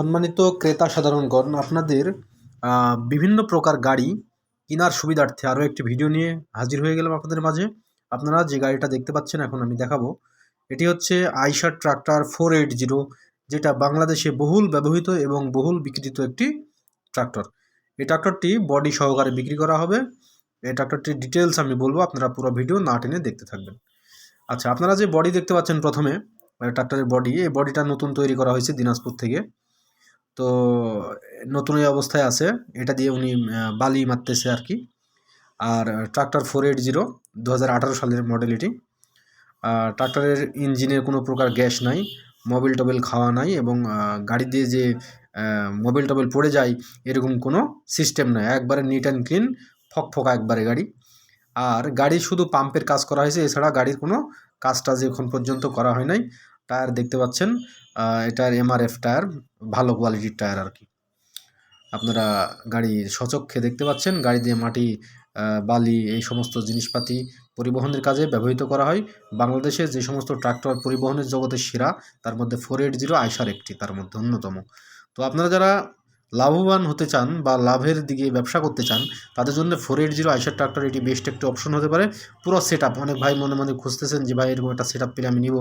সম্মানিত ক্রেতা সাধারণগণ, আপনাদের বিভিন্ন প্রকার গাড়ি কেনার সুবিধার্থে আরও একটি ভিডিও নিয়ে হাজির হয়ে গেলাম আপনাদের মাঝে। আপনারা যে গাড়িটা দেখতে পাচ্ছেন এখন আমি দেখাবো। এটি হচ্ছে Eicher tractor four eight zero, যেটা বাংলাদেশে বহুল ব্যবহৃত এবং বহুল বিক্রিত একটি ট্রাক্টর। এই ট্রাক্টরটি বডি সহকারে বিক্রি করা হবে। এই ট্রাক্টরটির ডিটেলস আমি বলব, আপনারা পুরো ভিডিও না টেনে দেখতে থাকবেন। আচ্ছা আপনারা যে বডি দেখতে পাচ্ছেন প্রথমে ট্রাক্টরের বডি, এই বডিটা নতুন তৈরি করা হয়েছে দিনাজপুর থেকে। তো, নতুন এই অবস্থায় আছে। এটা দিয়ে উনি বালি মারতেছে আর কি আর ট্রাক্টর ফোর এইট জিরো, দু হাজার আঠারো সালের মডেল এটি। ট্রাক্টরের ইঞ্জিনে কোনো প্রকার গ্যাস নাই মোবিল টবেল খাওয়া নাই এবং গাড়ি দিয়ে যে মোবিল টবেল পড়ে যায়, এরকম কোনো সিস্টেম নাই। একবারে নিট অ্যান্ড ক্লিন ফকফকা একবারে গাড়ি। আর গাড়ি শুধু পাম্পের কাজ করা হয়েছে, এছাড়া গাড়ির কোনো কাজ টাজ এখন পর্যন্ত করা হয় নাই। টায়ার দেখতে পাচ্ছেন। এটার এমআরএফ টায়ার, ভালো কোয়ালিটির টায়ার আর কি আপনারা গাড়ি সচক্ষে দেখতে পাচ্ছেন, গাড়ি দিয়ে মাটি বালি, এই সমস্ত জিনিসপাতি পরিবহনের কাজে ব্যবহৃত করা হয়। বাংলাদেশে যে সমস্ত ট্রাক্টর পরিবহনের জগতে সেরা, তার মধ্যে ফোর এইট জিরো আইসার একটি, তার মধ্যে অন্যতম। তো আপনারা যারা লাভবান হতে চান বা লাভের দিকে ব্যবসা করতে চান, তাদের জন্য four eight zero Eicher tractor এটি বেস্ট একটি অপশন হতে পারে। পুরো সেট আপ অনেক ভাই মনে মনে খুঁজতেছেন যে, ভাই, এরকম একটা সেট আপ পেলে আমি নিব।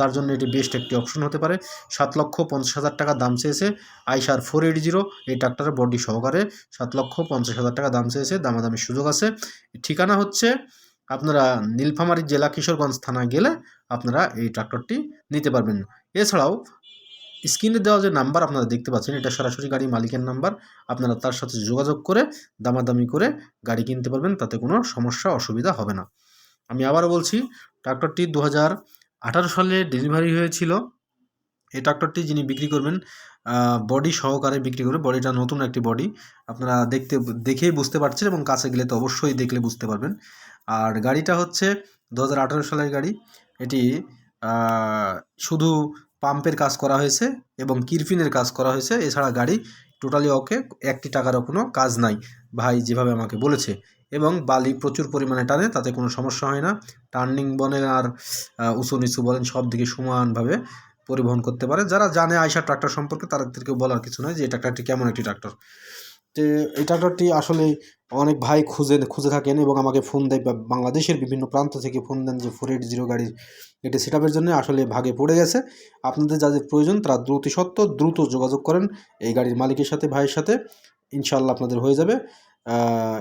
তার জন্য এটি বেস্ট একটি অপশন হতে পারে। সাত লক্ষ পঞ্চাশ হাজার টাকা দাম চেয়েছে আইসার ফোর এইট জিরো এই ট্রাক্টরের বডি সহকারে। সাত লক্ষ পঞ্চাশ হাজার টাকা দাম চেয়েছে দামাদামি সুযোগ আছে। ঠিকানা হচ্ছে, আপনারা নীলফামারী জেলা কিশোরগঞ্জ থানায় গেলে আপনারা এই ট্রাক্টরটি নিতে পারবেন। এছাড়াও স্ক্রিনে দেওয়া যে নাম্বার আপনারা দেখতে পাচ্ছেন, এটা সরাসরি গাড়ি মালিকের নাম্বার। আপনারা তার সাথে যোগাযোগ করে, দামাদামি করে গাড়ি কিনতে পারবেন, তাতে কোনো সমস্যা, অসুবিধা হবে না। আমি আবারও বলছি, ট্রাক্টরটি দু হাজার আঠারো সালে ডেলিভারি হয়েছিল। এই ট্রাক্টরটি যিনি বিক্রি করবেন বডি সহকারে বিক্রি করবে বডিটা নতুন একটি বডি, আপনারা দেখতে, দেখেই বুঝতে পারছেন এবং কাছে গেলে তো অবশ্যই দেখলে বুঝতে পারবেন। আর গাড়িটা হচ্ছে দু হাজার আঠারো সালের গাড়ি। এটি শুধু পাম্পের কাজ করা হয়েছে এবং কিরফিনের কাজ করা হয়েছে। এছাড়া গাড়ি টোটালি ওকে একটি টাকারও কোনো কাজ নাই, ভাই যেভাবে আমাকে বলেছে। এবং বালি প্রচুর পরিমাণে টানে, তাতে কোনো সমস্যা হয় না। টার্নিং বলেন আর উঁচু নিচু বলেন, সব দিকে সমানভাবে পরিবহন করতে পারে। যারা জানে আয়সা ট্রাক্টর সম্পর্কে তাদেরকে বলার কিছু নয় যে এই ট্রাক্টরটি কেমন একটি ট্রাক্টর এই ট্রাক্টরটি আসলে অনেক ভাই খুঁজে খুঁজে থাকেন এবং আমাকে ফোন দেয় বাংলাদেশের বিভিন্ন প্রান্ত থেকে ফোন দেন যে ফোর এইট জিরো গাড়ির এটি সেট আপের জন্য আসলে ভাগে পড়ে গেছে। আপনাদের যাদের প্রয়োজন তারা দ্রুত সত্ত্ব দ্রুত যোগাযোগ করেন এই গাড়ির মালিকের সাথে, ভাইয়ের সাথে। ইনশাল্লাহ আপনাদের হয়ে যাবে।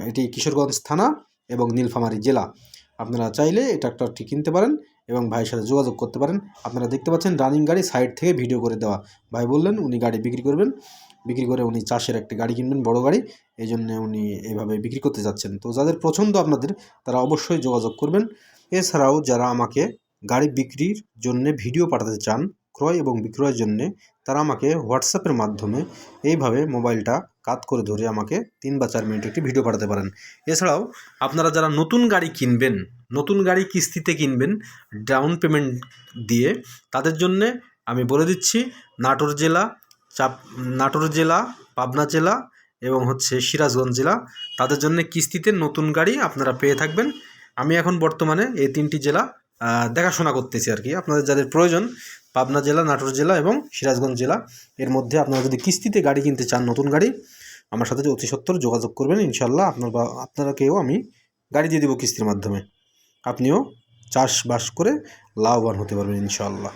এটি কিশোরগঞ্জ থানা এবং নীলফামারী জেলা। আপনারা চাইলে এই ট্রাক্টরটি কিনতে পারেন এবং ভাইয়ের সাথে যোগাযোগ করতে পারেন। আপনারা দেখতে পাচ্ছেন রানিং গাড়ি সাইড থেকে ভিডিও করে দেওয়া। ভাই বললেন, উনি গাড়ি বিক্রি করবেন। বিক্রি করে উনি চাষের একটি গাড়ি কিনবেন, বড় গাড়ি। এই জন্য উনি এইভাবে বিক্রি করতে যাচ্ছেন। তো যাদের পছন্দ আপনাদের, তারা অবশ্যই যোগাযোগ করবেন। এছাড়াও যারা আমাকে গাড়ি বিক্রির জন্য ভিডিও পাঠাতে চান, ক্রয় এবং বিক্রয়ের জন্য, তারা আমাকে হোয়াটসঅ্যাপের মাধ্যমে এইভাবে মোবাইলটা কাত করে ধরে আমাকে তিন বা চার মিনিট একটি ভিডিও পাঠাতে পারেন। এছাড়াও আপনারা যারা নতুন গাড়ি কিনবেন, নতুন গাড়ি কিস্তিতে কিনবেন, ডাউন পেমেন্ট দিয়ে, তাদের জন্যে আমি বলে দিচ্ছি, নাটোর জেলা চাপ, নাটোর জেলা, পাবনা জেলা এবং হচ্ছে সিরাজগঞ্জ জেলা। তাদের জন্য কিস্তিতে নতুন গাড়ি আপনারা পেয়ে থাকবেন। আমি এখন বর্তমানে এই তিনটি জেলা দেখাশোনা করতেছি আর কি। আপনাদের যাদের প্রয়োজন, পাবনা জেলা, নাটোর জেলা এবং সিরাজগঞ্জ জেলা, এর মধ্যে আপনারা যদি কিস্তিতে গাড়ি কিনতে চান নতুন গাড়ি, আমার সাথে অতি সত্বর যোগাযোগ করবেন ইনশাল্লাহ আপনার বা, আপনারাকেও আমি গাড়ি দিয়ে দেবো কিস্তির মাধ্যমে। আপনিও চাষবাস করে লাভবান হতে পারবেন ইনশাল্লাহ